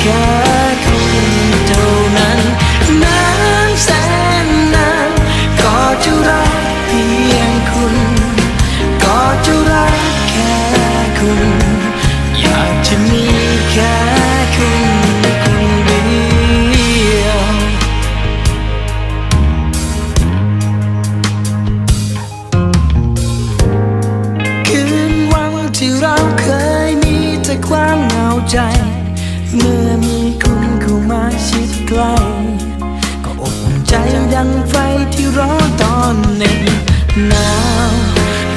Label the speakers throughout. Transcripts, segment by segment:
Speaker 1: แค่คุณเท่านั้นนานแสนนานก็จะรักเพียงคุณ ก็จะรักแค่คุณ อยากจะมีแค่คุณคนเดียว คืนวันที่เราเคยมีแต่ความเหงาใจ เมื่อมีคุณเข้ามาชิดใกล้ก็อบอุ่นใจดังไฟที่ร้อนตอนหนึ่งหนาว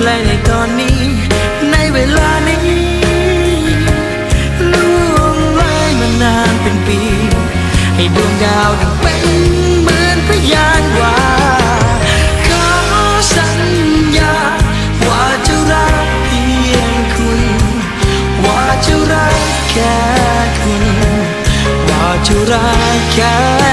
Speaker 1: และในตอนนี้ ในเวลานี้ล่วงเลยมานานเป็นปี ให้ดวงดาวดังเป ว่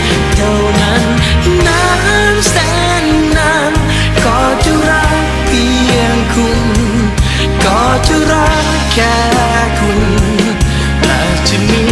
Speaker 1: ก็จ